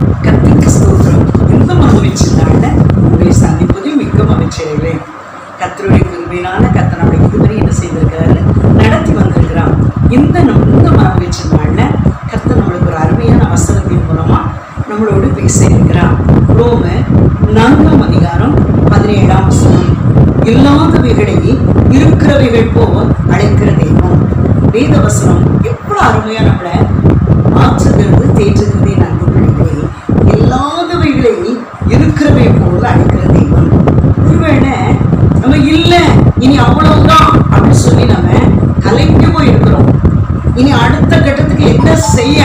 கத்திக்கு ஸ்தோத்திரம் இந்த மகிழ்ச்சி நாளில் உங்களை சந்திப்பதில் மிக்க மகிழ்ச்சி அடைகிறேன் கத்தருடைய கிருபையினால கத்த இதுவரை என்ன செய்திருக்கிறாரு நடத்தி வந்திருக்கிறான் இந்த நம் இந்த மகிழ்ச்சி நாள்ல கத்த நம்மளுக்கு ஒரு அருமையான வசனத்தின் மூலமா நம்மளோடு பேச இருக்கிறான் ரோம நான்காம் அதிகாரம் பதினேழாம் வசனம் இல்லாதவைகளை இருக்கிறவைகள் போல் அழைக்கிற தெய்வம் வேத வசனம் எவ்வளவு அருமையா நம்மளை மாற்றுகிறது தேற்றுகிறது என் அன்பு பிள்ளைகளே இல்லாதவைகளை இருக்கிறவை போல அழைக்கிற தெய்வம் ஒருவேளை நம்ம இல்லை இனி அவ்வளவுதான் அப்படின்னு சொல்லி நம்ம கலைஞ்சு போயிருக்கிறோம் இனி அடுத்த கட்டத்துக்கு என்ன செய்ய?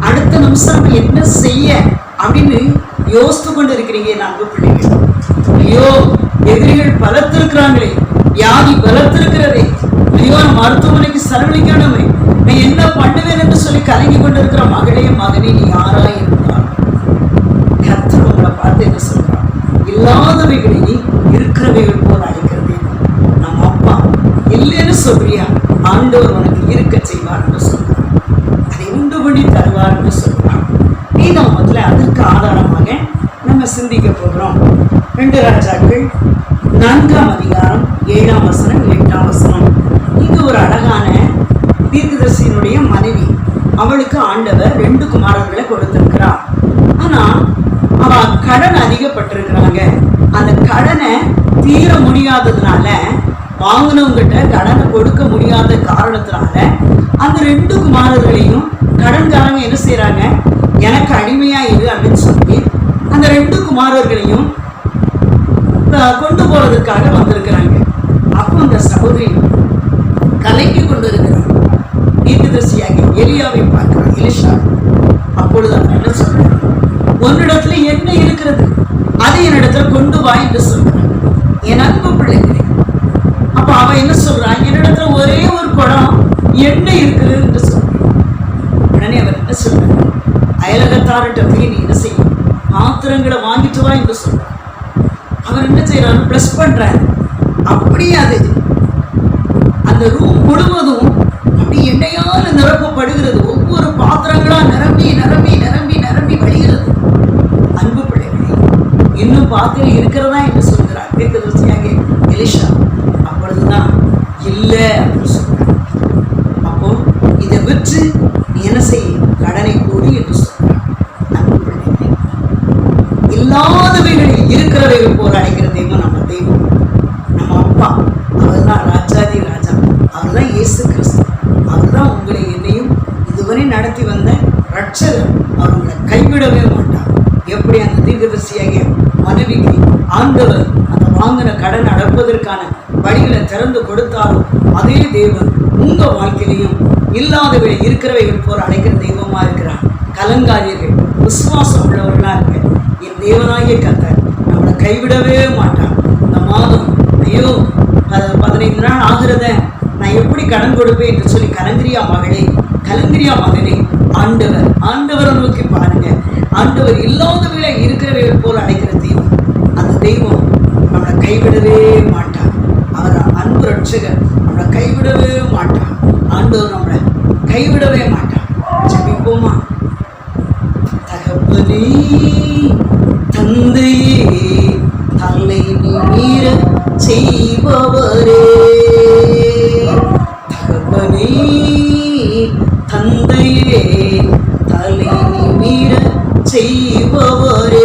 அடுத்த நிமிஷம் என்ன செய்ய? அப்படின்னு யோசித்து கொண்டு இருக்கிறீங்க நான் அன்பு பிள்ளைகள். ஐயோ எதிரிகள் பலத்திருக்கிறாங்களே. வியாதி பலத்திருக்கிறதே. ஐயோ மருத்துவமனைக்கு செலவழிக்கணுமே நான் என்ன பண்ணுவேன் என்று சொல்லி கலங்கி கொண்டிருக்கிற மகளே மகனே நீ யாரா இருந்தால் கர்த்தர் உங்களை பார்த்து என்ன சொல்றான் இல்லாதவைகளை இருக்கிறவைகள் போல அழைக்கிறதே நம்ம அப்பா இல்லைன்னு சொல்றியா இருக்க செய்வார்னு சொல்றான். அதை உண்டு பண்ணி தருவார்னு சொல்றான். நீதான் முதல்ல அதற்கு ஆதாரமாக நம்ம சிந்திக்க போகிறோம். ரெண்டு ராஜாக்கள் நான்காம் அதிகாரம் ஏழாம் வசனம் எட்டாம் வசனம். இங்கு ஒரு அழகான தீர்க்கதர்சியினுடைய மனைவி அவளுக்கு ஆண்டவர் ரெண்டு குமாரர்களை கொடுத்திருக்கிறார். ஆனா அவ கடன் அதிகப்பட்டிருக்கிறாங்க. அந்த கடனை தீர முடியாததுனால வாங்கினவங்கிட்ட கடனை கொடுக்க முடியாத காரணத்தினால அந்த ரெண்டு குமாரர்களையும் கடன்காரங்க என்ன செய்கிறாங்க எனக்கு அடிமையா இரு அப்படின்னு சொல்லி அந்த ரெண்டு குமாரர்களையும் கொண்டு போறதுக்காக வந்திருக்கிறாங்க. அப்போ அந்த சகோதரி கலைக்கு கொண்டு இருக்கிறார் தீர்க்கதரிசியாகி எலியாவை பார்க்கிறார் எலிஷா. அப்பொழுது அவர் என்ன சொல்றார்? உன்னிடத்துல என்ன இருக்கிறது? அதை என்னிடத்துல கொண்டு வா என்று சொல்றார். என் அன்பு பிள்ளைகளே அப்ப அவன் என்ன சொல்றான் என்னிடத்துல ஒரே ஒரு என்ன இருக்கிறது இருக்குது என்று சொன்னார். உடனே அவர் என்ன சொல்றார் அயலகத்தார்கிட்ட போய் நீ என்ன செய்யும் பாத்திரங்களை வாங்கிட்டு வா என்று சொல்றார் அவர் என்ன செய்யறாரு ப்ளஸ் பண்றாரு. அப்படியே அது அந்த ரூம் முழுவதும் அப்படி எண்ணெயால் நிரப்பப்படுகிறது. ஒவ்வொரு பாத்திரங்களா நிரம்பி நிரம்பி நிரம்பி நிரம்பி வழிகிறது. அன்பு பிள்ளைகளே இன்னும் பாத்திரம் இருக்கிறதா என்று சொல்கிறார். தீர்க்கதரிசியாக எலிஷா அப்பொழுதுதான் இல்லை அப்படின்னு சொல்றார் பெற்று நீ என்ன செய்? கடனை கூடி என்று சொல்றார் இல்லாதவைகளில் இருக்கிறவைகள் போல அழைக்கிற தெய்வம் நம்ம தெய்வம். நம்ம அப்பா அவர் தான் ராஜாதி ராஜா. அவர் தான் இயேசு கிறிஸ்து. அவர் தான் உங்களை என்னையும் இதுவரை நடத்தி வந்த ரட்சகர் அவர் உங்களை கைவிடவே மாட்டார். எப்படி அந்த தீர்க்கதரிசியாகிய மனைவிக்கு ஆண்டவர் அந்த வாங்கின கடன் அடப்பதற்கான வழிகளை திறந்து கொடுத்தாலும் அதே தேவன் உங்க வாழ்க்கையிலையும் இல்லாதவை இருக்கிறவைகள் போல அடைக்கிற தெய்வமா இருக்கிறார். கலங்காதீர்கள். விசுவாசம் உள்ளவர்களா இருக்க என் தேவனாகிய கத்தர் நம்மளை கைவிடவே மாட்டார். இந்த மாதம் ஐயோ பதினைந்து நாள் ஆகிறத நான் எப்படி கடன் கொடுப்பேன் என்று சொல்லி கலங்கிரியா மகளே கலங்கிரியா மகனே ஆண்டவர் ஆண்டவரை நோக்கி பாருங்க. ஆண்டவர் இல்லாதவர்களை இருக்கிறவைகள் போல அடைக்க தெய்வம் அந்த தெய்வம் நம்மளை கைவிடவே மாட்டார் அவர் அன்பு ரட்சகர் நம்மளை கைவிடவே மாட்டான். ஆண்டவர் நம்மளை கைவிடவே மாட்டான். ஜபிப்போமா? தகப்பனே தந்தையே தலை நீர செய்பவரே. தகப்பனே தந்தையே தலை நீர செய்பவரே.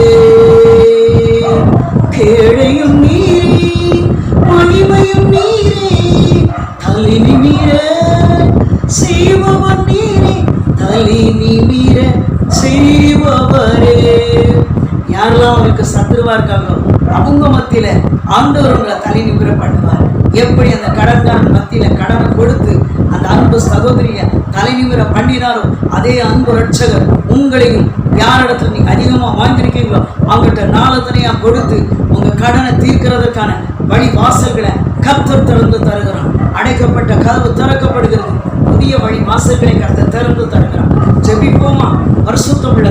யாரெல்லாம் அவங்களுக்கு சத்துருவா இருக்காங்களோ அவங்க மத்தியில ஆண்டவர் உங்களை தலை நிமிர பண்ணுவார். எப்படி அந்த கடன்காரன் மத்தியில கடனை கொடுத்து அந்த அன்பு சகோதரிய தலை நிமிர பண்ணினாரோ அதே அன்பு ரட்சகர் உங்களையும் யாரிடத்துல நீங்க அதிகமா வாங்கியிருக்கீங்களோ அவங்ககிட்ட நாளத்தனையா கொடுத்து உங்க கடனை தீர்க்கிறதுக்கான வழி வாசல்களை கத்தர் திறந்து தருகிறான் அடைக்கப்பட்ட கதவு திறக்கப்படுகிறது. புதிய வழி வாசல்களை கர்த்தர் திறந்து தருகிறான் ஜெபிப்போமா? வருஷத்தம் உள்ள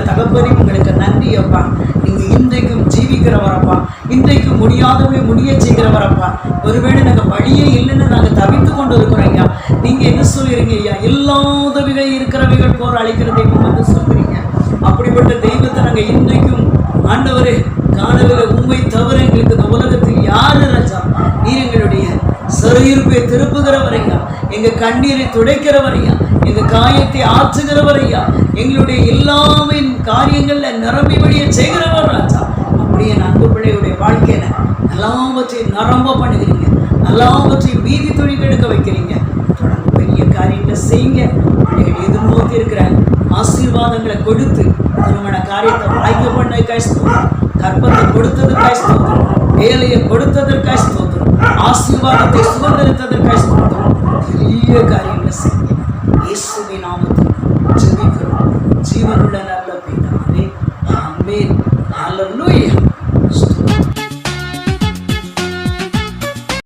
உங்களுக்கு நன்றி அப்பா. நீங்க இன்றைக்கும் ஜீவிக்கிறவரப்பா. இன்றைக்கு முடியாதவங்களை முடிய செய்கிறவரப்பா. ஒருவேளை நாங்க வழியே இல்லைன்னு நாங்க தவித்து கொண்டு இருக்கிறோம் ஐயா. நீங்க என்ன சொல்லிருங்க ஐயா? இல்லாதவைகள் இருக்கிறவைகள் போர் அழைக்கிற தெய்வம் வந்து சொல்றீங்க அப்படிப்பட்ட தெய்வத்தை நாங்க இன்றைக்கும் ஆண்டவரே காணவில்லை. உண்மை தவிர எங்களுக்கு இந்த உலகத்தில் யார் சிறையிருப்பை திருப்புகிறவரையா? எங்கள் கண்ணீரை துடைக்கிறவரையா? எங்கள் காயத்தை ஆற்றுகிறவரையா? எங்களுடைய எல்லாமே காரியங்களில் நிரம்பி செய்கிறவர் ராஜா. அப்படியே என் அன்பு பிள்ளையுடைய வாழ்க்கையில் எல்லாவற்றையும் நரம்ப பண்ணுகிறீங்க. எல்லாவற்றையும் மீதி தொழில் எடுக்க வைக்கிறீங்க. தொடர்ந்து பெரிய காரியங்களை செய்யுங்க. எதிர்நோக்கி இருக்கிற ஆசீர்வாதங்களை கொடுத்து திருமண காரியத்தை வாய்க்க பண்ண ஸ்தோத்திரம். கற்பத்தை கொடுத்ததற்காய் ஸ்தோத்திரம். வேலையை கொடுத்ததற்காய் ஸ்தோத்திரம். ஆசீர்வாதத்தை சுதந்திரத்ததற்காய் ஸ்தோத்திரம். பெரிய காரியங்களை செய்யுங்க இயேசுவின் நாமத்தில் ஜெபிக்கிறோம். ஜீவனுள்ள